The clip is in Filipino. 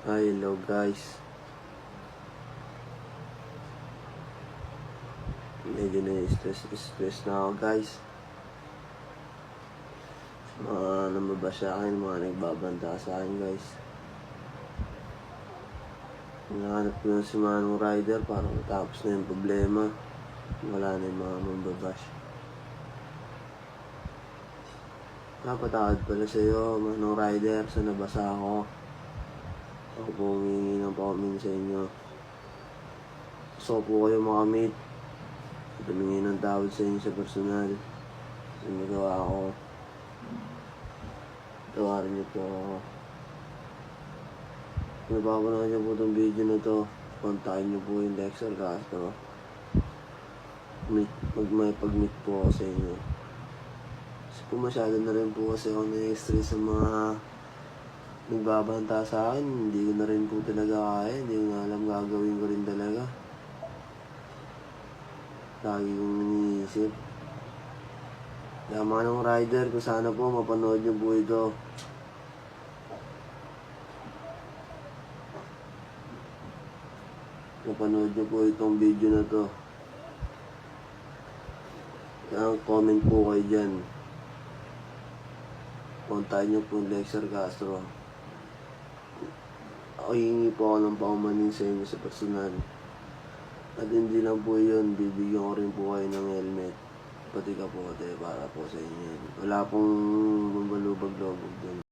Hi, hello guys. Medyo na-stress stress na ako guys. Mga namaba sa akin, mga nagbabanta sa akin guys. Hinahanap ko na si Manong Rider para matapos na yung problema. Wala na yung mga mambabash. Napatawad pala sa'yo, Manong Rider, sa nabasa ako. Ako po humingi ng paumin sa inyo. Gusto ko po kayo makamit. Tumingin ng tawad sa inyo sa personal. Sa nagawa ko. Tawarin niyo po ako. Kung napapanood niyo po itong video na to, kontakin niyo po yung Dexter Castro. Meet, mag may pag-meet po ako sa inyo. Kasi po masyado na rin po kasi ako na-stress sa mga nagbabanta sa akin, hindi ko na rin po talaga kaya, hindi ko na alam gagawin ko rin talaga. Lagi kong iniisip. Kaya manong rider, kung sana po mapanood niyo po ito. Mapanood niyo po itong video na to. Kaya comment po kayo dyan. Kontakin niyo po Lexer Castro. Ako hihingi po ako ng paumanin sa inyo sa personal. At hindi lang po yun, bibigyan ko rin po kayo ng helmet. Pati kapote para po sa inyo. Wala pong mabalubag-lubog dun.